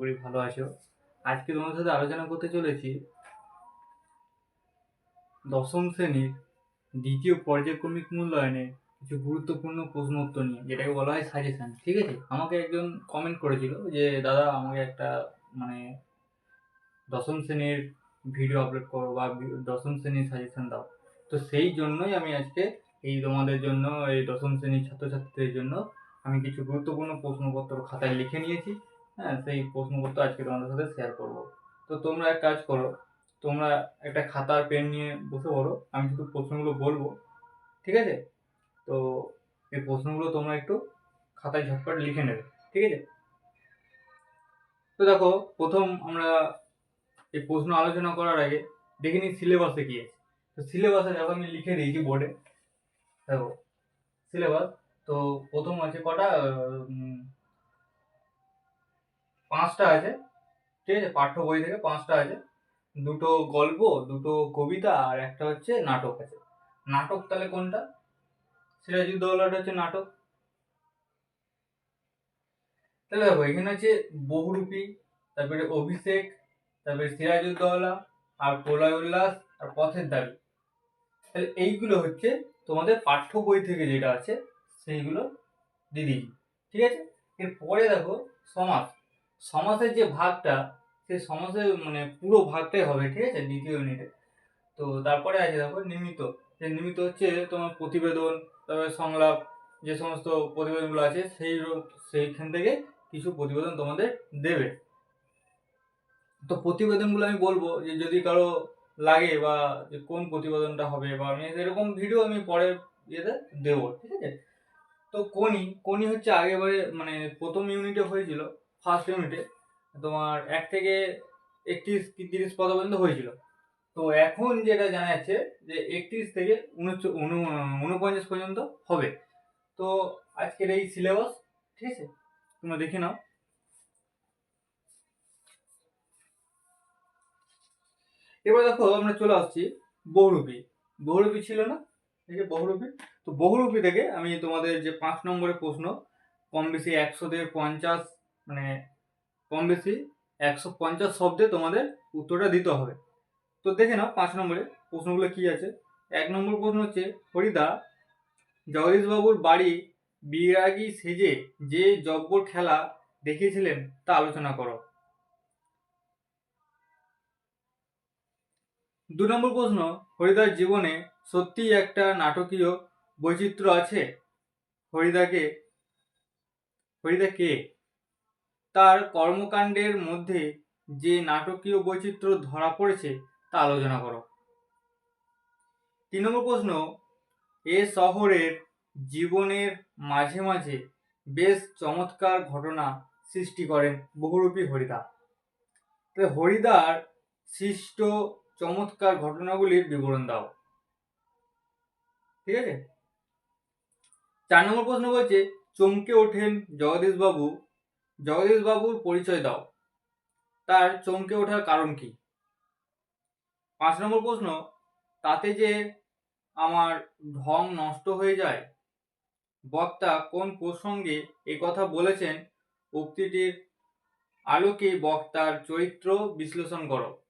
করি, ভালো আছো? আজকে তোমার সাথে আলোচনা করতে চলেছি দশম শ্রেণির দ্বিতীয় পর্যায়ক্রমিক মূল্যায়নে কিছু গুরুত্বপূর্ণ প্রশ্ন উত্তর নিয়ে, যেটাকে বলা হয় সাজেশন ঠিক আছে? আমাকে একজন কমেন্ট করেছিল যে, দাদা, আমাকে একটা মানে দশম শ্রেণির ভিডিও আপলোড করো বা দশম শ্রেণির সাজেশন দাও। তো সেই জন্যই আমি আজকে এই তোমাদের জন্য, এই দশম শ্রেণির ছাত্রছাত্রীদের জন্য আমি কিছু গুরুত্বপূর্ণ প্রশ্নপত্র খাতায় লিখে নিয়েছি। হ্যাঁ সেই প্রশ্নপত্র আজকে তোমাদের সাথে শেয়ার করব। তো তোমরা এক কাজ করো, তোমরা একটা খাতা আর পেন নিয়ে বসে পড়ো, আমি শুধু প্রশ্নগুলো বলব, ঠিক আছে? তো এই প্রশ্নগুলো তোমরা একটু খাতায় ঝটপট লিখে নেবে, ঠিক আছে? তো দেখো, প্রথম আমরা এই প্রশ্ন আলোচনা করার আগে দেখে নিই সিলেবাসে কি আছে। তো সিলেবাসে দেখো আমি লিখে দিয়েছি বোর্ডে দেখো সিলেবাস তো প্রথম আছে কটা? পাঁচটা আছে, ঠিক আছে? পাঠ্য বই থেকে পাঁচটা আছে। দুটো গল্প, দুটো কবিতা আর একটা হচ্ছে নাটক আছে। নাটক তাহলে কোনটা? সিরাজউদ্দৌলাটা হচ্ছে নাটক। তাহলে দেখো, এখানে হচ্ছে বহুরূপী, তারপরে অভিষেক, তারপরে সিরাজউদ্দৌলা আর প্রলয় উল্লাস, আর পথের দাবি। তাহলে এইগুলো হচ্ছে তোমাদের পাঠ্য বই থেকে যেটা আছে, সেইগুলো দিদি ঠিক আছে? এরপরে দেখো, সমাজ। সমাজের যে ভাগটা সেই সমাসের মানে পুরো ভাগটাই হবে, ঠিক আছে? দ্বিতীয় ইউনিটে তো তারপরে আছে দেখো নিমিত যে নিমিত হচ্ছে তোমার প্রতিবেদন, তারপরে সংলাপ, যে সমস্ত প্রতিবেদনগুলো আছে, সেই সেইখান থেকে কিছু প্রতিবেদন তোমাদের দেবে। তো প্রতিবেদনগুলো আমি বলব যে, যদি কারও লাগে বা যে কোন প্রতিবেদনটা হবে, বা আমি এরকম ভিডিও আমি পরে ইয়েতে দেবো, ঠিক আছে? তো কোনি কোনি হচ্ছে আগেবারে মানে প্রথম ইউনিটে হয়েছিল। ফার্স্ট ইউনিটে তোমার এক থেকে একত্রিশ কি তিরিশ পদ পর্যন্ত হয়েছিল। তো এখন যেটা জানা যাচ্ছে যে একত্রিশ থেকে উনপঞ্চাশ পর্যন্ত হবে। তো আজকের এই সিলেবাস ঠিক আছে? তোমরা দেখে নাও। এবার দেখো আমরা চলে আসছি বহুরূপী। বহুরূপী ছিল না? ঠিক আছে বহুরূপী। তো বহুরূপী থেকে আমি তোমাদের যে পাঁচ নম্বরের প্রশ্ন, কম বেশি একশো থেকে পঞ্চাশ মানে কম বেশি একশো পঞ্চাশ শব্দে তোমাদের উত্তরটা দিতে হবে। তো দেখে নাও পাঁচ নম্বরে প্রশ্নগুলো কি আছে? এক নম্বর প্রশ্ন হচ্ছে হরিদা জগদীশবাবুর বাড়ি বিরাগী সেজে যে জব্বর খেলা দেখিয়েছিলেন তা আলোচনা করো। দু নম্বর প্রশ্ন হরিদার জীবনে সত্যিই একটা নাটকীয় বৈচিত্র্য আছে? হরিদাকে হরিদা কে? তার কর্মকাণ্ডের মধ্যে যে নাটকীয় বৈচিত্র্য ধরা পড়েছে তা আলোচনা করো। তিন নম্বর প্রশ্ন, এ শহরের জীবনের মাঝে মাঝে বেশ চমৎকার ঘটনা সৃষ্টি করেন বহুরূপী হরিদা। তো হরিদার সৃষ্ট চমৎকার ঘটনাগুলির বিবরণ দাও। ঠিক আছে? চার নম্বর প্রশ্ন বলছে, চমকে ওঠেন জগদীশবাবু জগদীশবাবুর পরিচয় দাও। তার চমকে ওঠার কারণ কি? পাঁচ নম্বর প্রশ্ন, তাতে যে আমার ঢং নষ্ট হয়ে যায়? বক্তা কোন প্রসঙ্গে এ কথা বলেছেন? উক্তিটির আলোকে বক্তার চরিত্র বিশ্লেষণ করো।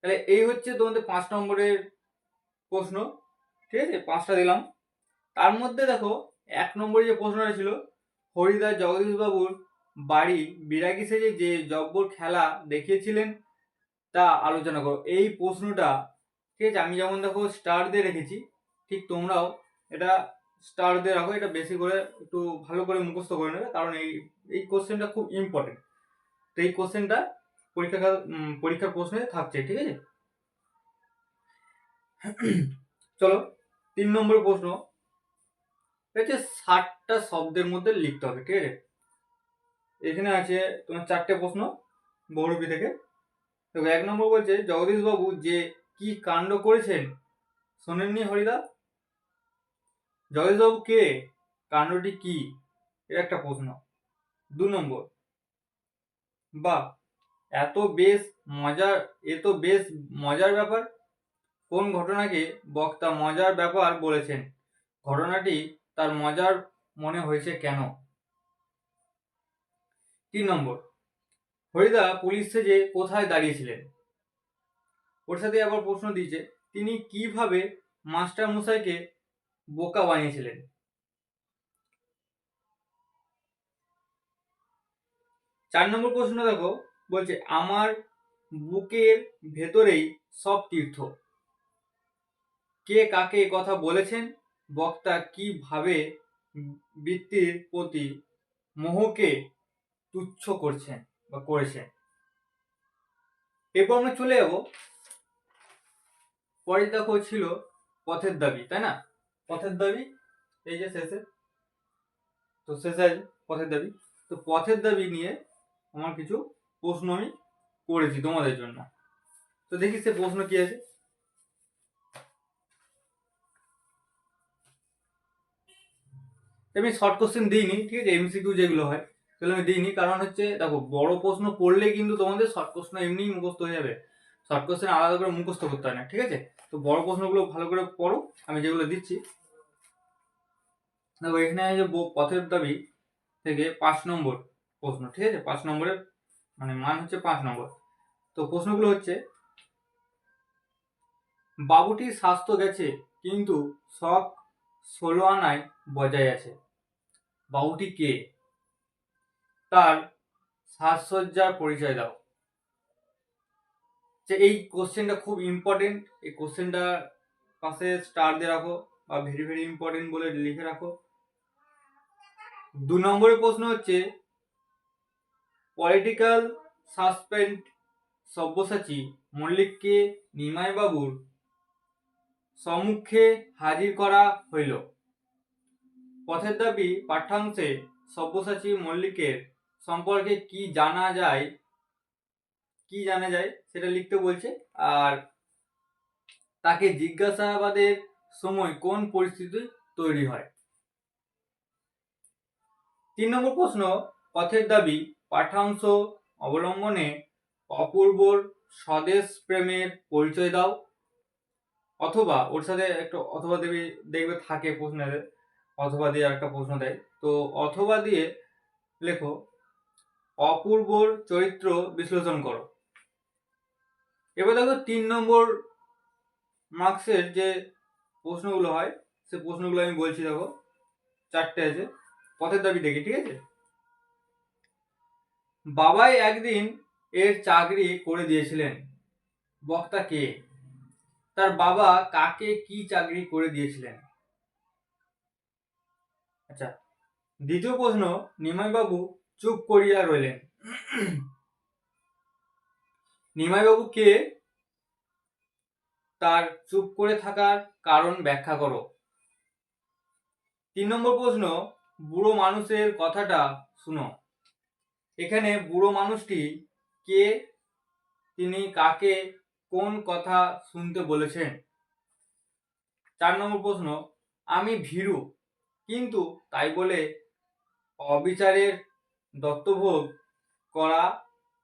তাহলে এই হচ্ছে তোমাদের পাঁচ নম্বরের প্রশ্ন। ঠিক আছে? পাঁচটা দিলাম। তার মধ্যে দেখো, এক নম্বরে যে প্রশ্নটা ছিল, হরিদাস জগদীশবাবুর বাড়ি বিরাগী সেজে যে জব্বর খেলা দেখিয়েছিলেন তা আলোচনা করো। এই প্রশ্নটা, ঠিক আছে, আমি যেমন দেখো স্টার দিয়ে রেখেছি, ঠিক তোমরাও এটা স্টার দিয়ে রাখো, এটা বেশি করে একটু ভালো করে মুখস্থ করে নেবে, কারণ এই এই কোশ্চেনটা খুব ইম্পর্টেন্ট তো এই কোশ্চেনটা পরীক্ষা পরীক্ষার প্রশ্নে থাকছে, ঠিক আছে? চলো, তিন নম্বর প্রশ্ন হচ্ছে ষাটটা শব্দের মধ্যে লিখতে হবে, ঠিক আছে? এখানে আছে তোমার চারটে প্রশ্ন বহুরূপী থেকে। তো এক নম্বর বলছে, জগদীশবাবু যে কি কাণ্ড করেছেন শোনেননি হরিদা? জগদীশবাবু কে? কাণ্ডটি কি? এর একটা প্রশ্ন। দু নম্বর বা এত বেশ মজার, এ তো বেশ মজার ব্যাপার। কোন ঘটনাকে বক্তা মজার ব্যাপার বলেছেন? ঘটনাটি তার মজার মনে হয়েছে কেন? তিন নম্বর। হরিদা পুলিশ সেজে কোথায় দাঁড়িয়েছিলেন? ওর সাথে আবার প্রশ্ন দিয়েছে, তিনি কীভাবে মাস্টার মশাইকে বোকা বানিয়েছিলেন? চার নম্বর প্রশ্ন দেখো, বলছে, আমার বুকের ভেতরেই সব তীর্থ। কে কাকে কথা বলেছেন? বক্তা কীভাবে বৃত্তির প্রতি মোহকে তুচ্ছ করছেন বা করেছেন এরপর আমরা চলে যাব পরে দেখো ছিল পথের দাবি, তাই না? পথের দাবি, এই যে শেষে তো শেষে পথের দাবি। তো পথের দাবি নিয়ে আমার কিছু প্রশ্ন আমি করেছি তোমাদের জন্য। তো দেখি সে প্রশ্ন কি আছে। আমি শর্ট কোশ্চেন দিইনি, ঠিক আছে? এমসিকিউ যেগুলো হয়। সেগুলো আমি দিইনি। কারণ হচ্ছে, দেখো, বড় প্রশ্ন পড়লে কিন্তু তোমাদের শর্ট কোশ্চেন এমনিই মুখস্থ হয়ে যাবে। শর্ট কোশ্চেন আলাদা করে মুখস্থ করতে হয় না, ঠিক আছে? তো বড় প্রশ্নগুলো ভালো করে পড়ো, আমি যেগুলো দিচ্ছি। দেখো, এখানে যে পথের দাবি থেকে পাঁচ নম্বর প্রশ্ন, ঠিক আছে? পাঁচ নম্বরের মানে মান হচ্ছে পাঁচ নম্বর। তো প্রশ্নগুলো হচ্ছে বাবুটির স্বাস্থ্য গেছে, কিন্তু শখ ষোলো আনায় বজায় আছে। বাবুটি কে? তার সাজসজ্জার পরিচয় দাও। যে এই কোশ্চেনটা খুব ইম্পর্টেন্ট এই কোশ্চেনটা পাশে স্টার দিয়ে রাখো বা ভেরি ভেরি ইম্পর্টেন্ট বলে লিখে রাখো। দু নম্বরের প্রশ্ন হচ্ছে পলিটিক্যাল সাসপেন্ড সব্যসাচী মল্লিককে নিমাইবাবুর সম্মুখে হাজির করা হইল। পথের দাবি, পাঠ্যাংশে সব্যসাচী মল্লিকের সম্পর্কে কি জানা যায়, কি জানা যায় সেটা লিখতে বলছে। আর তাকে জিজ্ঞাসাবাদের সময় কোন পরিস্থিতি তৈরি হয়? তিন নম্বর প্রশ্ন, পথের দাবি পাঠ্যাংশ অবলম্বনে অপূর্বর স্বদেশ প্রেমের পরিচয় দাও। অথবা ওর সাথে একটু অথবা দেবী দেখবে থাকে প্রশ্নের, অথবা দিয়ে একটা প্রশ্ন দেয়। তো অথবা দিয়ে লেখো অপূর্বর চরিত্র বিশ্লেষণ করো। এবার দেখো তিন নম্বর মার্কসের যে প্রশ্নগুলো হয়, সে প্রশ্নগুলো আমি বলছি দেখো। চারটে আছে, পথের দাবি দেখি, ঠিক আছে? বাবাই একদিন এর চাকরি করে দিয়েছিলেন। বক্তা কে? তার বাবা কাকে কি চাকরি করে দিয়েছিলেন? আচ্ছা দ্বিতীয় প্রশ্ন, নিমাইবাবু চুপ করিয়া রইলেন। নিমাইবাবু কে? তার চুপ করে থাকার কারণ ব্যাখ্যা করো। তিন নম্বর প্রশ্ন, বুড়ো মানুষের কথাটা শুনো। এখানে বুড়ো মানুষটি কে, তিনি কাকে, কোন কথা শুনতে বলেছেন? চার নম্বর প্রশ্ন, আমি ভীরু, কিন্তু তাই বলে অবিচারের দত্তভোগ করা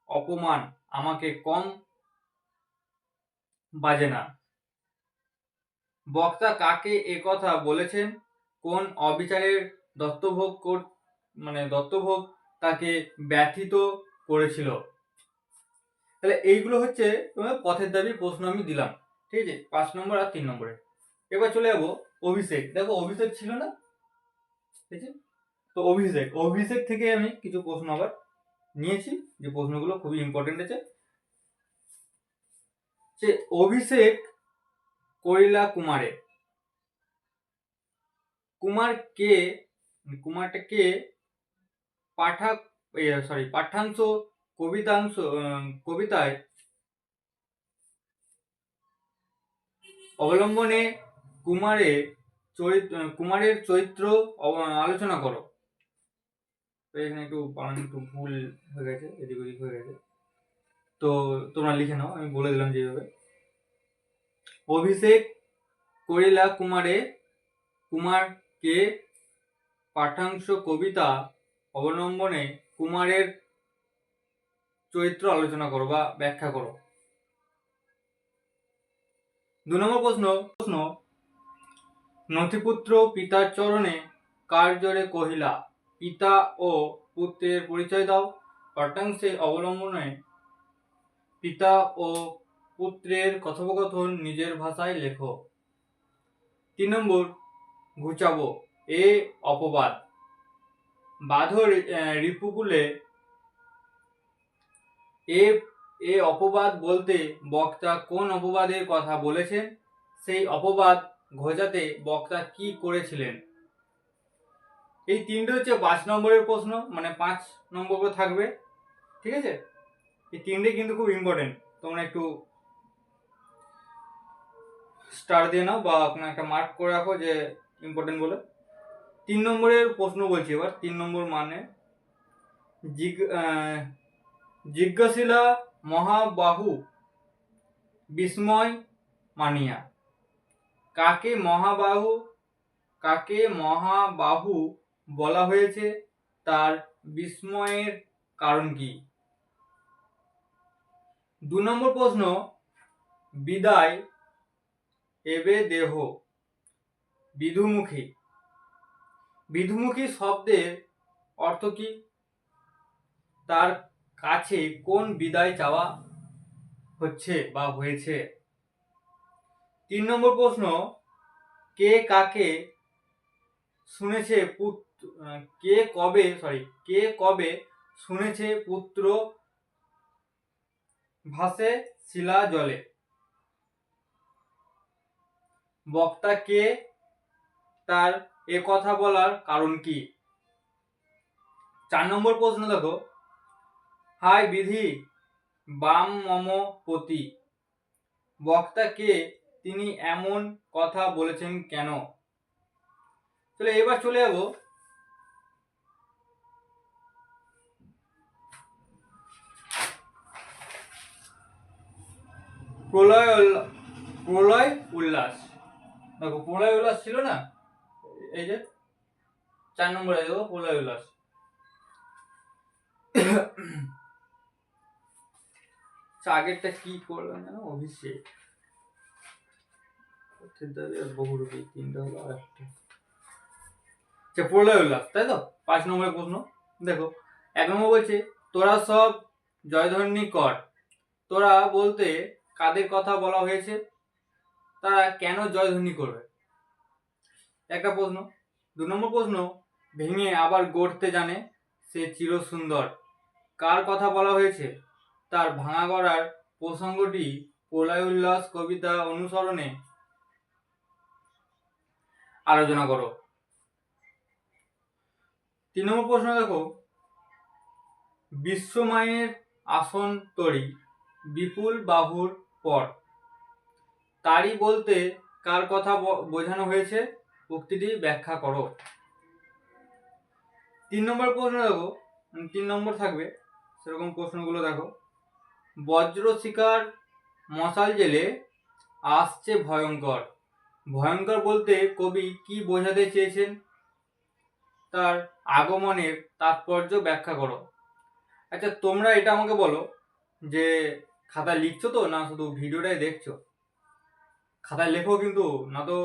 অপমান আমাকে কম বাজে না। বক্তা কাকে এ কথা বলেছেন? কোন অবিচারের দত্তভোগ মানে দত্তভোগ তাকে ব্যথিত করেছিল? তাহলে এইগুলো হচ্ছে তোমার পথের দাবি প্রশ্ন আমি দিলাম, ঠিক আছে? পাঁচ নম্বর আর তিন নম্বরে। এবার চলে যাব অভিষেক। দেখো অভিষেক ছিল না, ঠিক আছে? তো অভিষেক অভিষেক থেকে আমি কিছু প্রশ্ন আবার নিয়েছি, যে প্রশ্নগুলো খুবই ইম্পর্টেন্ট আছে। যে অভিষেক করিলা কুমারে, কুমার কে, কুমারটা কে? পাঠা সরি পাঠ্যাংশ কবিতাংশ কবিতায় অবলম্বনে কুমারের চরিত্র কুমারের চরিত্র আলোচনা করো। তো এখানে একটু বানান একটু ভুল হয়ে গেছে, এদিক ওদিক হয়ে গেছে। তো তোমরা লিখে নাও, আমি বলে দিলাম যেভাবে। অভিষেক করিলা কুমারে কুমারকে পাঠ্যাংশ কবিতা অবলম্বনে কুমারের চরিত্র আলোচনা করো বা ব্যাখ্যা করো। দু নম্বর প্রশ্ন প্রশ্ন, নথিপুত্র পিতার চরণে কার জোরে কহিলা? পিতা ও পুত্রের পরিচয় দাও। পাঠ্যাংশে অবলম্বনে পিতা ও পুত্রের কথোপকথন নিজের ভাষায় লেখো। তিন নম্বর, ঘুচাবো, এ অপবাদ। বাধর রিপুকুলে এ এ অপবাদ বলতে বক্তা কোন অপবাদের কথা বলেছেন? সেই অপবাদ ঘোচাতে বক্তা কি করেছিলেন? এই তিনটে হচ্ছে পাঁচ নম্বরের প্রশ্ন মানে পাঁচ নম্বর করে থাকবে, ঠিক আছে? এই তিনটে কিন্তু খুব ইম্পর্টেন্ট তোমরা একটু স্টার দিয়ে নাও বা কোনো একটা মার্ক করে রাখো যে ইম্পর্টেন্ট বলে। তিন নম্বরের প্রশ্ন বলছি এবার। তিন নম্বর মানে জিজ্ঞাসিলা মহাবাহু বিস্ময় মানিয়া। কাকে মহাবাহু কাকে মহাবাহু বলা হয়েছে তার বিস্ময়ের কারণ কি? দু নম্বর প্রশ্ন, বিদায় এবে দেহ, বিধুমুখী। বিধুমুখী শব্দের অর্থ কি? তার কাছে কোন বিদায় চাওয়া হচ্ছে বা হয়েছে? তিন নম্বর প্রশ্ন, কে কাকে শুনেছে পুত্র কে কবে সরি কে কবে শুনেছে পুত্র ভাসে শিলা জলে? বক্তা কে? তার এ কথা বলার কারণ কি? চার নম্বর প্রশ্ন দেখো। হাই বিধি, বাম মম পতি। বক্তা কে? তিনি এমন কথা বলেছেন কেন? চলে এবার চলে যাব প্রলয় প্রলয় উল্লাস। দেখো প্রলয় উল্লাস ছিল না? এই যে চার নম্বরে দেখো প্রলয় উল্লাস। আচ্ছা, আগেরটা কি করলাম জানো? অভিষেক। দাবি বহুরূপী তিনটা হলো আর একটা। আচ্ছা প্রলয় উল্লাস তাই তো? পাঁচ নম্বরের প্রশ্ন। দেখো এক নম্বর বলছে তোরা সব জয়ধ্বনি কর। তোরা বলতে কাদের কথা বলা হয়েছে, তারা কেন জয়ধ্বনি করবে? একটা প্রশ্ন, দু নম্বর প্রশ্ন, ভেঙে আবার গড়তে জানে সে চির সুন্দর কার কথা বলা হয়েছে? তার ভাঙা গড়ার প্রসঙ্গটি প্রলয় উল্লাস কবিতা অনুসরণে আলোচনা করো। তিন নম্বর প্রশ্ন দেখো, বিশ্বমায়ের আসন তরি, বিপুল বাহুর পর। তারই বলতে কার কথা বোঝানো হয়েছে, উক্তিটি ব্যাখ্যা করো। তিন নম্বর প্রশ্ন দেখো তিন নম্বর থাকবে, সেরকম প্রশ্নগুলো দেখো। বজ্র শিকার মশাল জেলে আসছে ভয়ঙ্কর। ভয়ঙ্কর বলতে কবি কি বোঝাতে চেয়েছেন? তার আগমনের তাৎপর্য ব্যাখ্যা করো। আচ্ছা তোমরা এটা আমাকে বলো যে খাতায় লিখছো তো? না শুধু ভিডিওটাই দেখছ? খাতায় লেখো কিন্তু, না তো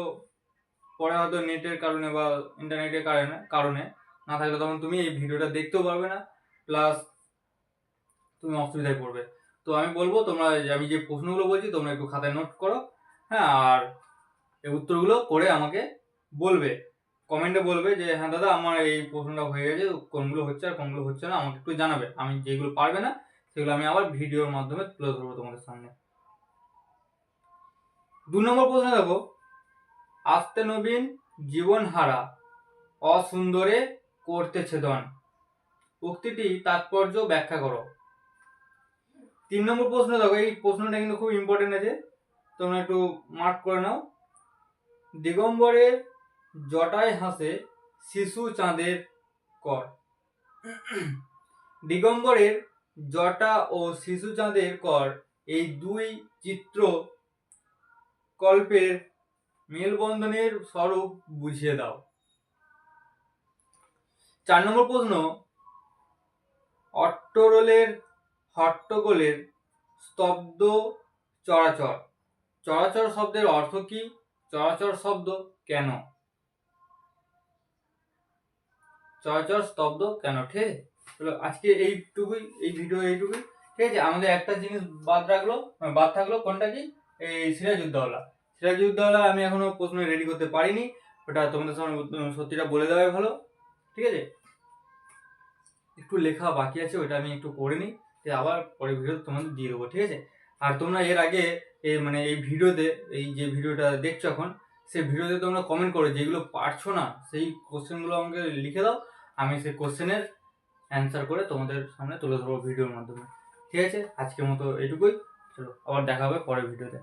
পরে হয়তো নেটের কারণে বা ইন্টারনেটের কারণে কারণে। না থাকলে তখন তুমি এই ভিডিওটা দেখতেও পারবে না, প্লাস তুমি অসুবিধায় পড়বে। তো আমি বলব, তোমরা আমি যে প্রশ্নগুলো বলছি, তোমরা একটু খাতায় নোট করো হ্যাঁ? আর এই উত্তরগুলো করে আমাকে বলবে। কমেন্টে বলবে যে হ্যাঁ দাদা, আমার এই প্রশ্নটা হয়ে গেছে, কোনগুলো হচ্ছে আর কোনগুলো হচ্ছে না? আমাকে একটু জানাবে। আমি যেগুলো পারবে না সেগুলো আমি আবার ভিডিওর মাধ্যমে তুলে ধরবো তোমাদের সামনে। দু নম্বর প্রশ্ন দেখো, আস্তে নবীন জীবন হারা অসুন্দরে করতে ছেদন। উক্তিটি তাৎপর্য ব্যাখ্যা করো। তিন নম্বর প্রশ্ন দেখো, এই প্রশ্নটা কিন্তু খুব ইম্পর্টেন্ট আছে, তোমরা একটু মার্ক করে নাও। দিগম্বরের জটায় হাসে, শিশু চাঁদের কর। দিগম্বরের জটা ও শিশু চাঁদের কর এই দুই চিত্র কল্পের মেলবন্ধনের স্বরূপ বুঝিয়ে দাও। চার নম্বর প্রশ্ন, অট্টরোলের হট্টগোলের স্তব্ধ চরাচর। চরাচর শব্দের অর্থ কি? চরাচর শব্দ কেন? চরাচর স্তব্ধ কেন ঠিক আজকে এইটুকুই, এই ভিডিও এইটুকুই। ঠিক আছে? আমাদের একটা জিনিস বাদ রাখল মানে বাদ থাকল, কোনটা কি? এই সিরাজউদ্দৌলা। সিরাজউদ্দৌলা আমি এখনও প্রশ্ন রেডি করতে পারিনি, ওটা তোমাদের সামনে সত্যিটা বলে দেওয়াই ভালো। ঠিক আছে? একটু লেখা বাকি আছে ওটা আমি একটু করে নিই আবার পরে ভিডিও তোমাদের দিয়ে দেবো, ঠিক আছে? আর তোমরা এর আগে এই মানে এই ভিডিওতে, এই যে ভিডিওটা দেখছ এখন, সেই ভিডিওতে তোমরা কমেন্ট করো যেগুলো পারছ না, সেই কোশ্চেনগুলো আমাকে লিখে দাও, আমি সেই কোশ্চেনের অ্যান্সার করে তোমাদের সামনে তুলে ধরবো ভিডিওর মাধ্যমে। ঠিক আছে? আজকের মতো এটুকুই। চলো, আবার দেখা হবে পরের ভিডিওতে